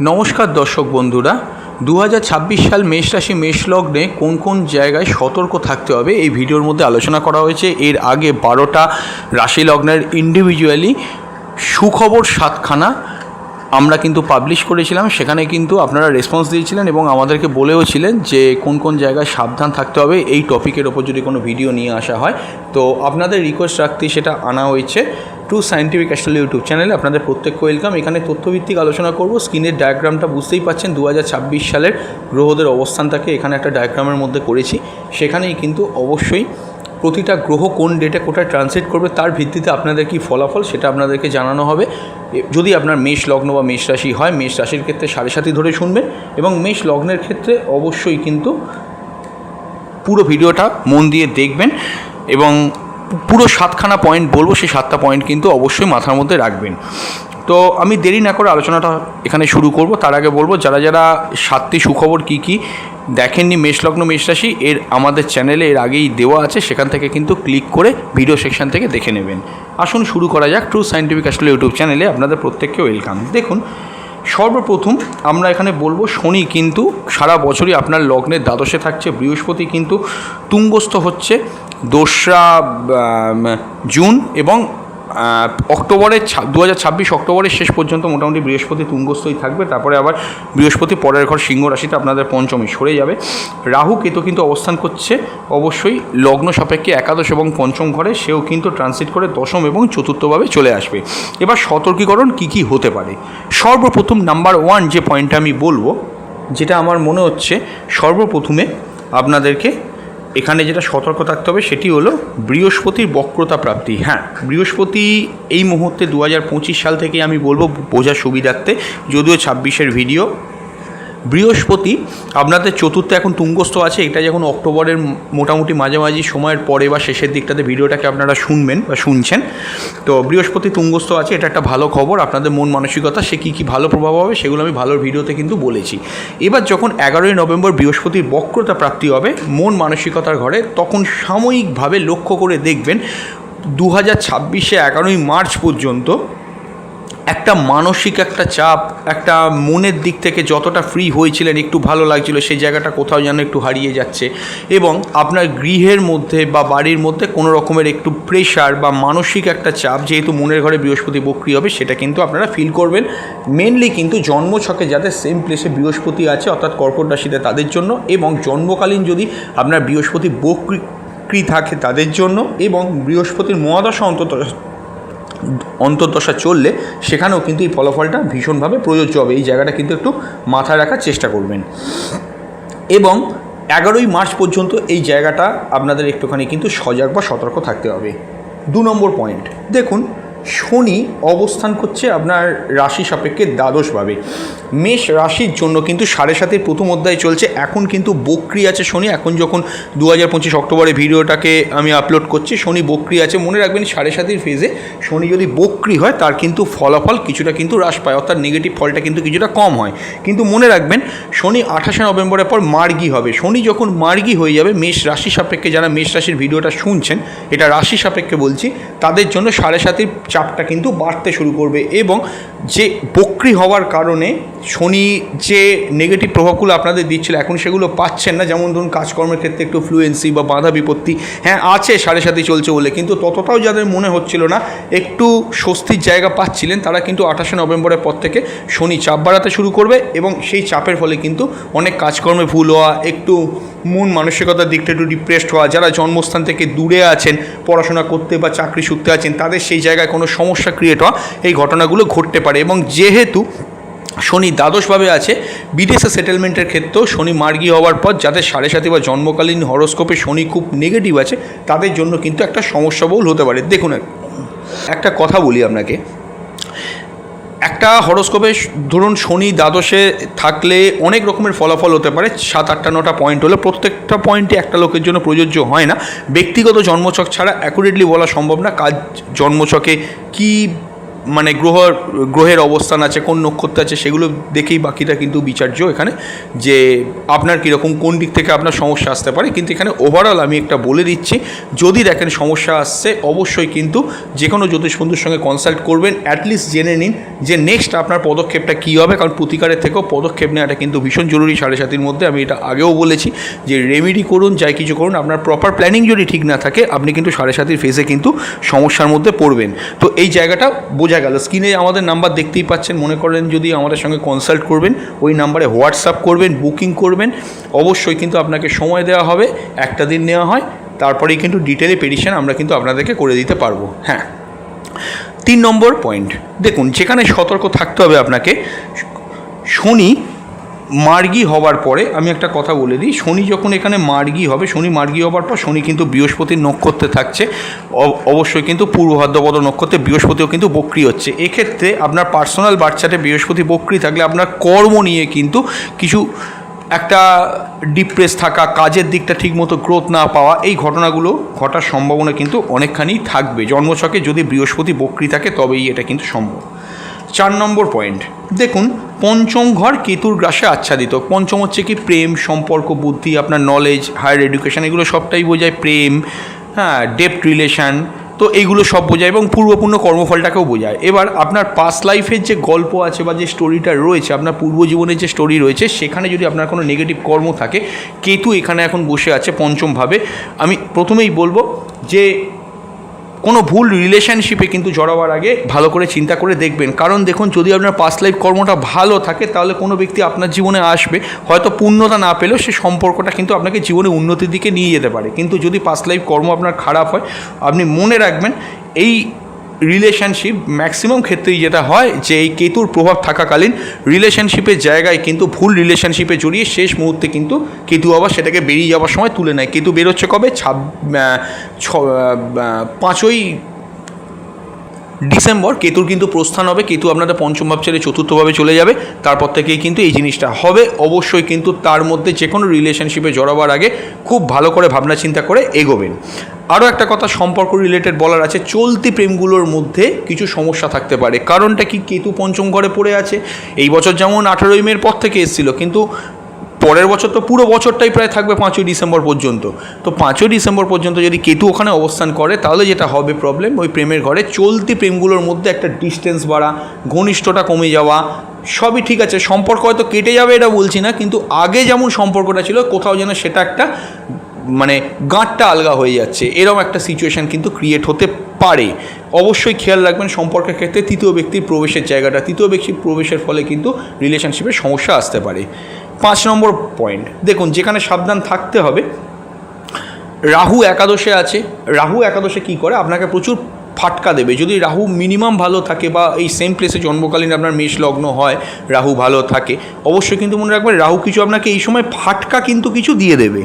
নমস্কার দর্শক বন্ধুরা দু হাজার ছাব্বিশ সাল মেষ রাশি, মেষ লগ্নে কোন কোন জায়গায় সতর্ক থাকতে হবে এই ভিডিওর মধ্যে আলোচনা করা হয়েছে। এর আগে বারোটা রাশি লগ্নের ইন্ডিভিজুয়ালি সুখবর সাতখানা আমরা কিন্তু পাবলিশ করেছিলাম, সেখানে কিন্তু আপনারা রেসপন্স দিয়েছিলেন এবং আমাদেরকে বলেও ছিলেন যে কোন কোন জায়গায় সাবধান থাকতে হবে। এই টপিকের ওপর যদি কোনো ভিডিও নিয়ে আসা হয়, তো আপনাদের রিকোয়েস্ট রাখতেই সেটা আনা হয়েছে। ট্রু সায়েন্টিফিক অ্যাস্ট্রোলি ইউটিউব চ্যানেলে আপনাদের প্রত্যেককে ওয়েলকাম। এখানে তথ্যভিত্তিক আলোচনা করব। স্ক্রিনের ডায়াগ্রামটা বুঝতেই পাচ্ছেন দু হাজার ছাব্বিশ সালের গ্রহদের অবস্থানটাকে এখানে একটা ডায়াগ্রামের মধ্যে করেছি। সেখানেই কিন্তু অবশ্যই প্রতিটা গ্রহ কোন ডেটে কোথায় ট্রানসিট করবে তার ভিত্তিতে আপনাদের কি ফলাফল সেটা আপনাদেরকে জানানো হবে। যদি আপনার মেষ লগ্ন বা মেষ রাশি হয়, মেষ রাশির ক্ষেত্রে সাড়ে সাথী ধরে শুনবেন এবং মেষ লগ্নের ক্ষেত্রে অবশ্যই কিন্তু পুরো ভিডিওটা মন দিয়ে দেখবেন এবং পুরো সাতখানা পয়েন্ট বলব, সেই সাতটা পয়েন্ট কিন্তু অবশ্যই মাথার মধ্যে রাখবেন। তো আমি দেরি না করে আলোচনাটা এখানে শুরু করব। তার আগে বলব, যারা যারা সাতটি সুখবর কি কি দেখেননি, মেষলগ্ন মেষ রাশি এর আমাদের চ্যানেলে এর আগেই দেওয়া আছে, সেখান থেকে কিন্তু ক্লিক করে ভিডিও সেকশন থেকে দেখে নেবেন। আসুন, শুরু করা যাক। ট্রু সায়েন্টিফিক অ্যাস্ট্রোলি ইউটিউব চ্যানেলে আপনাদের প্রত্যেককে ওয়েলকাম দেখুন সর্বপ্রথম আমরা এখানে বলব শনি কিন্তু সারা বছরই আপনার লগ্নের দ্বাদশে থাকছে, বৃহস্পতি কিন্তু তুঙ্গস্থ হচ্ছে দোসরা জুন এবং অক্টোবরের দু হাজার ছাব্বিশ অক্টোবরের শেষ পর্যন্ত মোটামুটি বৃহস্পতি তুঙ্গস্থই থাকবে, তারপরে আবার বৃহস্পতি পরের ঘর সিংহ রাশিতে আপনাদের পঞ্চমী সরে যাবে। রাহু কেতু কিন্তু অবস্থান করছে অবশ্যই লগ্ন সাপেক্ষে একাদশ এবং পঞ্চম ঘরে, সেও কিন্তু ট্রানজিট করে দশম এবং চতুর্থভাবে চলে আসবে। এবার সতর্কীকরণ কি কি হতে পারে? সর্বপ্রথম নাম্বার ওয়ান যে পয়েন্টটা আমি বলব, যেটা আমার মনে হচ্ছে সর্বপ্রথমে আপনাদেরকে এখানে যেটা সতর্ক থাকতে হবে সেটি হলো বৃহস্পতির বক্রতা প্রাপ্তি। হ্যাঁ বৃহস্পতি এই মুহূর্তে দু হাজার পঁচিশ সাল থেকে আমি বলব বোঝার সুবিধার্থে, যদিও ছাব্বিশের ভিডিও বৃহস্পতি, আপনাদের চতুর্থ এখন তুঙ্গস্থ আছে, এটা যখন অক্টোবরের মোটামুটি মাঝামাঝি সময়ের পরে বা শেষের দিকটাতে ভিডিওটাকে আপনারা শুনবেন বা শুনছেন। তো বৃহস্পতি তুঙ্গস্থ আছে, এটা একটা ভালো খবর, আপনাদের মন মানসিকতা, সে কী কী ভালো প্রভাব হবে সেগুলো আমি ভালো ভিডিওতে কিন্তু বলেছি। এবার যখন এগারোই নভেম্বর বৃহস্পতির বক্রতা প্রাপ্তি হবে মন মানসিকতার ঘরে, তখন সাময়িকভাবে লক্ষ্য করে দেখবেন দু হাজার ছাব্বিশে এগারোই মার্চ পর্যন্ত একটা মানসিক একটা চাপ, একটা মনের দিক থেকে যতটা ফ্রি হয়েছিলেন, একটু ভালো লাগছিল, সেই জায়গাটা কোথাও যেন একটু হারিয়ে যাচ্ছে। এবং আপনার গৃহের মধ্যে বা বাড়ির মধ্যে কোনো রকমের একটু প্রেশার বা মানসিক একটা চাপ, যেহেতু মনের ঘরে বৃহস্পতি বক্রি হবে, সেটা কিন্তু আপনারা ফিল করবেন। মেনলি কিন্তু জন্মছকে যাদের সেম প্লেসে বৃহস্পতি আছে, অর্থাৎ কর্কট রাশিতে তাদের জন্য এবং জন্মকালীন যদি আপনার বৃহস্পতি বক্রি থাকে তাদের জন্য এবং বৃহস্পতির মহাদশা অন্তত অন্তর্দশা চললে সেখানেও কিন্তু এই ফলাফলটা ভীষণভাবে প্রযোজ্য হবে। এই জায়গাটা কিন্তু একটু মাথায় রাখার চেষ্টা করবেন। এবং এগারোই মার্চ পর্যন্ত এই জায়গাটা আপনাদের একটুখানি কিন্তু সজাগ বা সতর্ক থাকতে হবে। দু নম্বর পয়েন্ট, দেখুন শনি অবস্থান করছে আপনার রাশি সাপেক্ষে দ্বাদশভাবে। মেষ রাশির জন্য কিন্তু সাড়ে সাতের প্রথম অধ্যায় চলছে। এখন কিন্তু বক্রি আছে শনি। এখন যখন দু হাজার পঁচিশ অক্টোবরে ভিডিওটাকে আমি আপলোড করছি, শনি বক্রি আছে। মনে রাখবেন সাড়ে সাতের ফেজে শনি যদি বক্রি হয়, তার কিন্তু ফলাফল কিছুটা কিন্তু হ্রাস পায়। অর্থাৎ নেগেটিভ ফলটা কিন্তু কিছুটা কম হয়। কিন্তু মনে রাখবেন, শনি আঠাশে নভেম্বরের পর মার্গি হবে। শনি যখন মার্গি হয়ে যাবে, মেষ রাশি সাপেক্ষে যারা মেষ রাশির ভিডিওটা শুনছেন, এটা রাশি সাপেক্ষে বলছি, তাদের জন্য সাড়ে সাতের চাপটা কিন্তু বাড়তে শুরু করবে এবং যে বক্রি হওয়ার কারণে শনি যে নেগেটিভ প্রভাবগুলো আপনাদের দিচ্ছিল, এখন সেগুলো পাচ্ছেন না। যেমন ধরুন কাজকর্মের ক্ষেত্রে একটু ফ্লুয়েন্সি বা বাধা বিপত্তি হ্যাঁ আছে, সাড়ে সাথে চলছে বলে, কিন্তু ততটাও যাদের মনে হচ্ছিল না, একটু স্বস্তির জায়গা পাচ্ছিলেন, তারা কিন্তু আঠাশে নভেম্বরের পর থেকে শনি চাপ বাড়াতে শুরু করবে এবং সেই চাপের ফলে কিন্তু অনেক কাজকর্মে ভুল হওয়া, একটু মন মানসিকতার দিকটা একটু ডিপ্রেসড হওয়া, যারা জন্মস্থান থেকে দূরে আছেন, পড়াশোনা করতে বা চাকরি সূত্রে আছেন, তাদের সেই জায়গায় কোনো সমস্যা ক্রিয়েট হওয়া এই ঘটনাগুলো ঘটতে পারে এবং যেহেতু শনি দ্বাদশভাবে আছে, বিদেশে সেটেলমেন্টের ক্ষেত্রেও শনি মার্গী হওয়ার পর যাদের সাড়ে সাথে বা জন্মকালীন হরস্কোপে শনি খুব নেগেটিভ আছে, তাদের জন্য কিন্তু একটা সমস্যাবহুল হতে পারে। দেখুন, একটা কথা বলি আপনাকে। একটা হরস্কোপে ধরুন শনি দ্বাদশে থাকলে অনেক রকমের ফলাফল হতে পারে, সাত আটটা নটা পয়েন্ট হলে প্রত্যেকটা পয়েন্টে একটা লোকের জন্য প্রযোজ্য হয় না। ব্যক্তিগত জন্মছক ছাড়া অ্যাকুরেটলি বলা সম্ভব না, কাজ জন্মছকে কী মানে গ্রহ, গ্রহের অবস্থান আছে, কোন নক্ষত্র আছে, সেগুলো দেখেই বাকিটা কিন্তু বিচার্য এখানে যে আপনার কীরকম, কোন দিক থেকে আপনার সমস্যা আসতে পারে। কিন্তু এখানে ওভারঅল আমি একটা বলে দিচ্ছি, যদি দেখেন সমস্যা আসছে, অবশ্যই কিন্তু যে কোনো জ্যোতিষ বন্ধুর সঙ্গে কনসাল্ট করবেন অ্যাটলিস্ট জেনে নিন যে নেক্সট আপনার পদক্ষেপটা কী হবে, কারণ প্রতিকারের থেকেও পদক্ষেপ নেওয়াটা কিন্তু ভীষণ জরুরি। সাড়ে সাতির মধ্যে আমি এটা আগেও বলেছি যে রেমেডি করুন, যাই কিছু করুন, আপনার প্রপার প্ল্যানিং যদি ঠিক না থাকে, আপনি কিন্তু সাড়ে সাতির ফেসে কিন্তু সমস্যার মধ্যে পড়বেন। তো এই জায়গাটা বোঝা গেল স্ক্রিনে আমাদের নাম্বার দেখতেই পাচ্ছেন, মনে করেন যদি আমাদের সঙ্গে কনসাল্ট করবেন, ওই নাম্বারে হোয়াটসঅ্যাপ করবেন বুকিং করবেন, অবশ্যই কিন্তু আপনাকে সময় দেওয়া হবে, একটা দিন নেওয়া হয়, তারপরেই কিন্তু ডিটেলে পেডিশন আমরা কিন্তু আপনাদেরকে করে দিতে পারব হ্যাঁ। তিন নম্বর পয়েন্ট দেখুন, যেখানে সতর্ক থাকতে হবে আপনাকে, শনি মার্গী হবার পরে আমি একটা কথা বলে দিই, শনি যখন এখানে মার্গী হবে, শনি মার্গী হবার পর শনি কিন্তু বৃহস্পতির নক্ষত্রে থাকছে। অবশ্যই কিন্তু পূর্ব ভাদ্রপদ নক্ষত্রে বৃহস্পতিও কিন্তু বক্রি হচ্ছে। এক্ষেত্রে আপনার পার্সোনাল বাচ্চাতে বৃহস্পতি বক্রি থাকলে আপনার কর্ম নিয়ে কিন্তু কিছু একটা ডিপ্রেস থাকা, কাজের দিকটা ঠিকমতো গ্রোথ না পাওয়া, এই ঘটনাগুলো ঘটার সম্ভাবনা কিন্তু অনেকখানি থাকবে। জন্মছকে যদি বৃহস্পতি বক্রি থাকে, তবেই এটা কিন্তু সম্ভব। চার নম্বর পয়েন্ট দেখুন, পঞ্চম ঘর কেতুর গ্রাসে আচ্ছাদিত। পঞ্চম হচ্ছে কি প্রেম, সম্পর্ক, বুদ্ধি, আপনার নলেজ হায়ার এডুকেশন এগুলো সবটাই বোঝায় প্রেম হ্যাঁ ডেপথ রিলেশন তো এইগুলো সব বোঝায় এবং পূর্বপূর্ণ কর্মফলটাকেও বোঝায়। এবার আপনার পাস্ট লাইফের যে গল্প আছে বা যে স্টোরিটা রয়েছে, আপনার পূর্ব জীবনের যে স্টোরি রয়েছে, সেখানে যদি আপনার কোনো নেগেটিভ কর্ম থাকে, কেতু এখানে এখন বসে আছে পঞ্চমভাবে। আমি প্রথমেই বলব যে কোনো ভুল রিলেশনশিপে কিন্তু জড়াবার আগে ভালো করে চিন্তা করে দেখবেন। কারণ দেখুন, যদি আপনার পাস্ট লাইফ কর্মটা ভালো থাকে, তাহলে কোনো ব্যক্তি আপনার জীবনে আসবে। হয়তো পূর্ণতা না পেলেও সে সম্পর্কটা কিন্তু আপনাকে জীবনে উন্নতির দিকে নিয়ে যেতে পারে। কিন্তু যদি পাস্ট লাইফ কর্ম আপনার খারাপ হয়, আপনি মনে রাখবেন, এই রিলেশনশিপ ম্যাক্সিমাম ক্ষেত্রেই যেটা হয় যে এই কেতুর প্রভাব থাকাকালীন রিলেশনশিপের জায়গায় কিন্তু ভুল রিলেশনশিপে জড়িয়ে শেষ মুহূর্তে কিন্তু কেতু আবার সেটাকে বেরিয়ে যাওয়ার সময় তুলে নেয়। কেতু বেরোচ্ছে কবে? ছাব ছ পাঁচই ডিসেম্বর কেতুর কিন্তু প্রস্থান হবে। কেতু আপনাদের পঞ্চম ভাব ছেড়ে চতুর্থভাবে চলে যাবে। তারপর থেকেই কিন্তু এই জিনিসটা হবে। অবশ্যই কিন্তু তার মধ্যে যে কোনো রিলেশনশিপে জড়াবার আগে খুব ভালো করে ভাবনা চিন্তা করে এগোবেন। আরও একটা কথা সম্পর্ক রিলেটেড বলার আছে, চলতি প্রেমগুলোর মধ্যে কিছু সমস্যা থাকতে পারে। কারণটা কি? কেতু পঞ্চম ঘরে পড়ে আছে। এই বছর যেমন আঠেরোই মের পর থেকে এসেছিল, কিন্তু পরের বছর তো পুরো বছরটাই প্রায় থাকবে পাঁচই ডিসেম্বর পর্যন্ত। তো পাঁচই ডিসেম্বর পর্যন্ত যদি কেতু ওখানে অবস্থান করে, তাহলে যেটা হবে প্রবলেম ওই প্রেমের ঘরে চলতি প্রেমগুলোর মধ্যে একটা ডিস্টেন্স বাড়া, ঘনিষ্ঠতা কমে যাওয়া, সবই ঠিক আছে। সম্পর্ক হয়তো কেটে যাবে এটা বলছি না, কিন্তু আগে যেমন সম্পর্কটা ছিল, কোথাও যেন সেটা একটা মানে গাঁটটা আলগা হয়ে যাচ্ছে। এরকম একটা সিচুয়েশান কিন্তু ক্রিয়েট হতে পারে। অবশ্যই খেয়াল রাখবেন সম্পর্কের ক্ষেত্রে তৃতীয় ব্যক্তির প্রবেশের জায়গাটা। তৃতীয় ব্যক্তির প্রবেশের ফলে কিন্তু রিলেশনশিপে সমস্যা আসতে পারে। পাঁচ নম্বর পয়েন্ট দেখুন যেখানে সাবধান থাকতে হবে, রাহু একাদশে আছে। রাহু একাদশে কি করে? আপনাকে প্রচুর ফাটকা দেবে। যদি রাহু মিনিমাম ভালো থাকে বা এই সেম প্লেসে জন্মকালীন আপনার মেষ লগ্ন হয়, রাহু ভালো থাকে, অবশ্যই কিন্তু মনে রাখবেন রাহু কিছু আপনাকে এই সময় ফাটকা কিন্তু কিছু দিয়ে দেবে।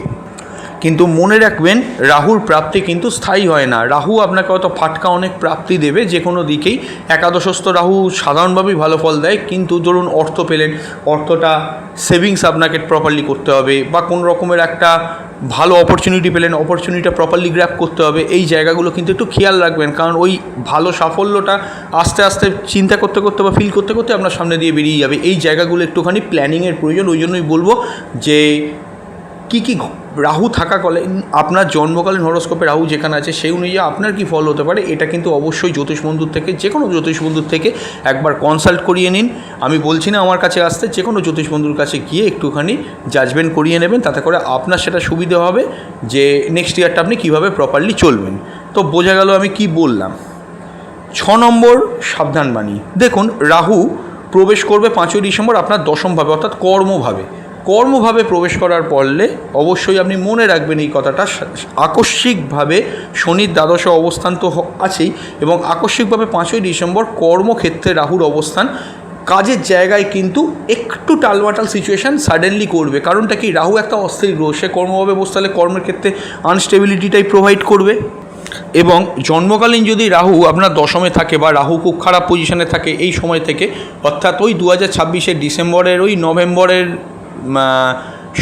কিন্তু মনে রাখবেন, রাহুর প্রাপ্তি কিন্তু স্থায়ী হয় না। রাহু আপনাকে হয়তো ফাটকা অনেক প্রাপ্তি দেবে যে কোনো দিকেই। একাদশস্থ রাহু সাধারণভাবেই ভালো ফল দেয়, কিন্তু ধরুন অর্থ পেলেন, অর্থটা সেভিংস আপনাকে প্রপারলি করতে হবে বা কোনো রকমের একটা ভালো অপরচুনিটি পেলেন অপরচুনিটিটা প্রপারলি গ্র্যাপ করতে হবে, এই জায়গাগুলো কিন্তু একটু খেয়াল রাখবেন। কারণ ওই ভালো সাফল্যটা আস্তে আস্তে চিন্তা করতে করতে বা ফিল করতে করতে আপনার সামনে দিয়ে বেরিয়ে যাবে। এই জায়গাগুলো একটুখানি প্ল্যানিংয়ের প্রয়োজন, ওই জন্যই বলব যে, কী কি রাহু থাকাকালীন আপনার জন্মকালীন হরস্কোপে রাহু যেখানে আছে সেই অনুযায়ী আপনার কি ফল হতে পারে? এটা কিন্তু অবশ্যই জ্যোতিষ বন্ধুর থেকে যে কোনো জ্যোতিষ বন্ধুর থেকে একবার কনসাল্ট করিয়ে নিন। আমি বলছি না আমার কাছে আসতে যে কোনো জ্যোতিষ বন্ধুর কাছে গিয়ে একটুখানি জাজমেন্ট করিয়ে নেবেন, তাতে করে আপনার সেটা সুবিধে হবে যে নেক্সট ইয়ারটা আপনি কীভাবে প্রপারলি চলবেন। তো বোঝা গেল আমি কি বললাম। ছ নম্বর, সাবধানবাণী। দেখুন, রাহু প্রবেশ করবে পাঁচই ডিসেম্বর আপনার দশমভাবে অর্থাৎ কর্মভাবে। কর্মভাবে প্রবেশ করার পরলে অবশ্যই আপনি মনে রাখবেন এই কথাটা আকস্মিকভাবে শনির দ্বাদশে অবস্থান তো আছেই এবং আকস্মিকভাবে পাঁচই ডিসেম্বর কর্মক্ষেত্রে রাহুর অবস্থান, কাজের জায়গায় কিন্তু একটু টালমাটাল সিচুয়েশান সাডেনলি করবে। কারণটা কি? রাহু একটা অস্থির গ্রহ, সে কর্মভাবে বসতে কর্মের ক্ষেত্রে আনস্টেবিলিটিটাই প্রোভাইড করবে। এবং জন্মকালীন যদি রাহু আপনার দশমে থাকে বা রাহু খুব খারাপ পজিশনে থাকে এই সময় থেকে, অর্থাৎ ওই দু হাজার ছাব্বিশের ডিসেম্বরের, ওই নভেম্বরের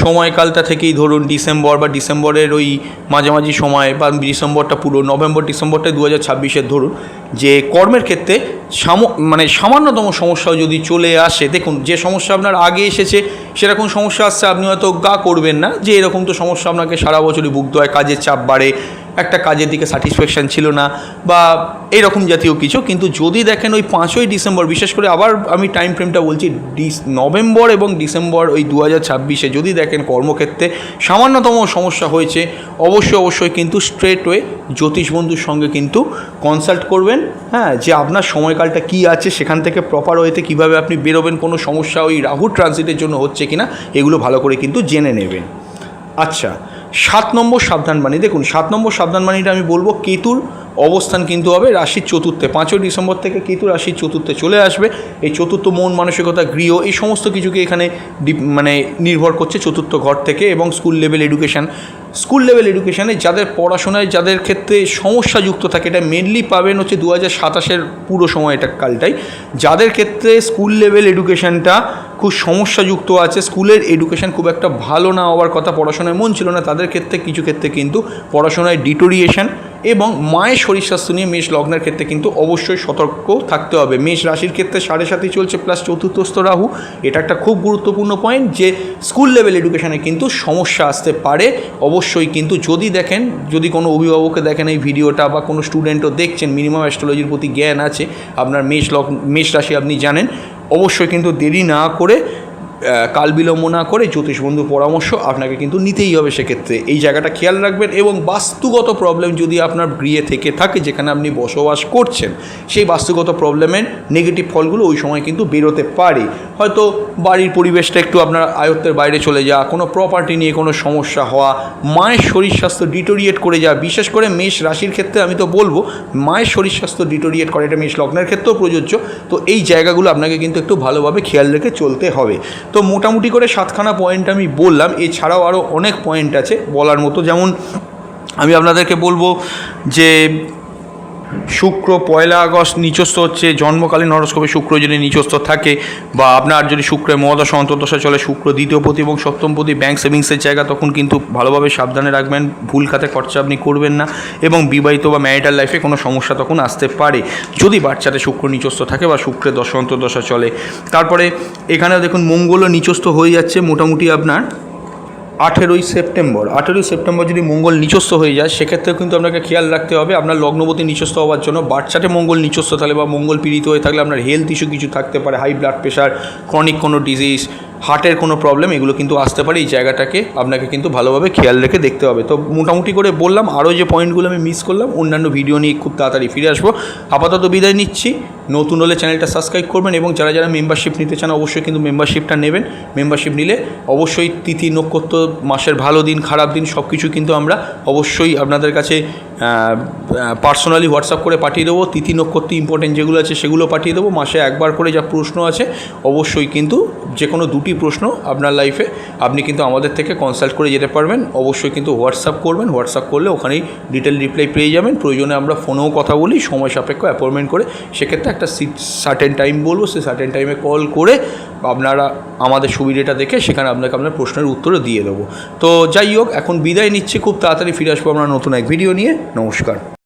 সময়কালটা থেকেই ধরুন ডিসেম্বর বা ডিসেম্বরের ওই মাঝামাঝি সময় বা ডিসেম্বরটা পুরো নভেম্বর, ডিসেম্বরটা দু হাজার ছাব্বিশের ধরুন, যে কর্মের ক্ষেত্রে সাম মানে সামান্যতম সমস্যাও যদি চলে আসে, দেখুন যে সমস্যা আপনার আগে এসেছে, সেরকম সমস্যা আসছে, আপনি হয়তো গা করবেন না, যে এরকম তো সমস্যা আপনাকে সারা বছরই ভুগতে হয়, কাজের চাপ বাড়ে একটা কাজের দিকে স্যাটিসফ্যাকশান ছিল না বা এইরকম জাতীয় কিছু। কিন্তু যদি দেখেন ওই পাঁচই ডিসেম্বর, বিশেষ করে আবার আমি টাইম ফ্রেমটা বলছি, ডিস, নভেম্বর এবং ডিসেম্বর ওই দু হাজার ছাব্বিশে যদি দেখেন কর্মক্ষেত্রে সামান্যতম সমস্যা হয়েছে, অবশ্যই অবশ্যই কিন্তু স্ট্রেট ওয়ে জ্যোতিষ বন্ধুর সঙ্গে কিন্তু কনসাল্ট করবেন। হ্যাঁ যে আপনার সময়কালটা কি আছে, সেখান থেকে প্রপার ওয়েতে কীভাবে আপনি বেরোবেন, কোনো সমস্যা ওই রাহু ট্রানজিটের জন্য হচ্ছে কিনা, এগুলো ভালো করে কিন্তু জেনে নেবেন। আচ্ছা সাত নম্বর সাবধানবাণী। দেখুন, সাত নম্বর সাবধানবাণীটা আমি বলব, কেতুর অবস্থান কিন্তু হবে রাশির চতুর্থে। পাঁচই ডিসেম্বর থেকে কেতু রাশির চতুর্থে চলে আসবে। এই চতুর্থ মন মানসিকতা, গৃহ, এই সমস্ত কিছুকে এখানে মানে নির্ভর করছে চতুর্থ ঘর থেকে এবং school level education school level এডুকেশানে যাদের পড়াশোনায়, যাদের ক্ষেত্রে সমস্যা যুক্ত থাকে, এটা মেনলি পাবেন হচ্ছে দু হাজার সাতাশের পুরো সময় এটা কালটাই। যাদের ক্ষেত্রে স্কুল লেভেল এডুকেশানটা খুব সমস্যাযুক্ত আছে, স্কুলের এডুকেশন খুব একটা ভালো না হওয়ার কথা পড়াশোনায় মন ছিল না, তাদের ক্ষেত্রে, কিছু ক্ষেত্রে কিন্তু পড়াশোনায় ডিটোরিয়েশন এবং মায়ের শরীর স্বাস্থ্য নিয়ে মেষ লগ্নের ক্ষেত্রে কিন্তু অবশ্যই সতর্ক থাকতে হবে। মেষ রাশির ক্ষেত্রে সাড়ে সাতই চলছে প্লাস চতুর্থস্থ রাহু। এটা একটা খুব গুরুত্বপূর্ণ পয়েন্ট যে স্কুল লেভেল এডুকেশানে কিন্তু সমস্যা আসতে পারে। অবশ্যই কিন্তু যদি দেখেন, যদি কোনো অভিভাবককে দেখেন এই ভিডিওটা বা কোনো স্টুডেন্টও দেখছেন, মিনিমাম অ্যাস্ট্রোলজির প্রতি জ্ঞান আছে, আপনার মেষ লক মেষ রাশি আপনি জানেন, অবশ্যই কিন্তু দেরি না করে কাল বিলম্ব না করে জ্যোতিষ বন্ধুর পরামর্শ আপনাকে কিন্তু নিতেই হবে সেক্ষেত্রে। এই জায়গাটা খেয়াল রাখবেন এবং বাস্তুগত প্রবলেম যদি আপনার গৃহে থেকে থাকে, যেখানে আপনি বসবাস করছেন, সেই বাস্তুগত প্রবলেমের নেগেটিভ ফলগুলো ওই সময় কিন্তু বেরোতে পারে। হয়তো বাড়ির পরিবেশটা একটু আপনার আয়ত্তের বাইরে চলে যাওয়া, কোনো প্রপার্টি নিয়ে কোনো সমস্যা হওয়া, মায়ের শরীর স্বাস্থ্য ডিটোরিয়েট করে যাওয়া, বিশেষ করে মেষ রাশির ক্ষেত্রে আমি তো বলব, মায়ের শরীর স্বাস্থ্য ডিটোরিয়েট করে, এটা মেষ লগ্নের ক্ষেত্রেও প্রযোজ্য। তো এই জায়গাগুলো আপনাকে কিন্তু একটু ভালোভাবে খেয়াল রেখে চলতে হবে। তো মোটামুটি করে সাতখানা পয়েন্ট আমি বললাম। এছাড়াও আরও অনেক পয়েন্ট আছে বলার মতো। যেমন আমি আপনাদেরকে বলব যে শুক্র, পয়লা আগস্ট নিচস্থ হচ্ছে, জন্মকালীন হরস্কোপে শুক্র যদি নিচস্থ থাকে, বা আপনার যদি শুক্রের মহাদশা, অন্তর্দশা চলে, শুক্র দ্বিতীয় পতি এবং সপ্তম পতি ব্যাংক সেভিংসের জায়গা, তখন কিন্তু ভালোভাবে সাবধানে রাখবেন, ভুল খাতে খরচা আপনি করবেন না, এবং বিবাহিত বা ম্যারিটাল লাইফে কোনো সমস্যা তখন আসতে পারে, যদি বাচ্চাতে শুক্র নিচস্থ থাকে বা শুক্রের দশ, অন্তর্দশা চলে। তারপরে এখানে দেখুন, মঙ্গলও নিচস্থ হয়ে যাচ্ছে, মোটামুটি আপনার আঠেরোই সেপ্টেম্বর। আঠেরোই সেপ্টেম্বর যদি মঙ্গল নিচস্থ হয়ে যায়, সেক্ষেত্রেও কিন্তু আপনাকে খেয়াল রাখতে হবে আপনার লগ্নবতী নিচস্থ হওয়ার জন্য। বাচ্চাটে মঙ্গল নিচস্থ থাকলে বা মঙ্গল পীড়িত হয়ে থাকলে আপনার হেলথ ইস্যু কিছু থাকতে পারে হাই ব্লাড প্রেশার ক্রনিক কোনো ডিজিজ হার্টের কোনো প্রবলেম, এগুলো কিন্তু আসতে পারে। এই জায়গাটাকে আপনাকে কিন্তু ভালোভাবে খেয়াল রেখে দেখতে হবে। তো মোটামুটি করে বললাম, আরও যে পয়েন্টগুলো আমি মিস করলাম, অন্যান্য ভিডিও নিয়ে খুব তাড়াতাড়ি ফিরে আসব। আপাতত বিদায় নিচ্ছি। নতুন হলে চ্যানেলটা সাবস্ক্রাইব করবেন এবং যারা যারা মেম্বারশিপ নিতে চান, অবশ্যই কিন্তু মেম্বারশিপটা নেবেন। মেম্বারশিপ নিলে অবশ্যই তিথি, নক্ষত্র, মাসের ভালো দিন, খারাপ দিন সব কিছু কিন্তু আমরা অবশ্যই আপনাদের কাছে পার্সোনালি হোয়াটসঅ্যাপ করে পাঠিয়ে দেবো। তিথি নক্ষত্র ইম্পর্টেন্ট যেগুলো আছে সেগুলো পাঠিয়ে দেবো। মাসে একবার করে যা প্রশ্ন আছে, অবশ্যই কিন্তু যে কোনো দুটি প্রশ্ন আপনার লাইফে আপনি কিন্তু আমাদের থেকে কনসাল্ট করে যেতে পারবেন। অবশ্যই কিন্তু হোয়াটসঅ্যাপ করবেন। হোয়াটসঅ্যাপ করলে ওখানেই ডিটেল রিপ্লাই পেয়ে যাবেন। প্রয়োজনে আমরা ফোনেও কথা বলি, সময় সাপেক্ষ অ্যাপয়েন্টমেন্ট করে। সেক্ষেত্রে একটা সার্টেন টাইম বলব, সেই সার্টেন টাইমে কল করে আপনারা আমাদের সুবিধাটা দেখে সেখানে আপনাকে আপনার প্রশ্নের উত্তরও দিয়ে দেবো। তো যাই হোক, এখন বিদায় নিচ্ছি। খুব তাড়াতাড়ি ফিরে আসব আমরা নতুন এক ভিডিও নিয়ে। নমস্কার।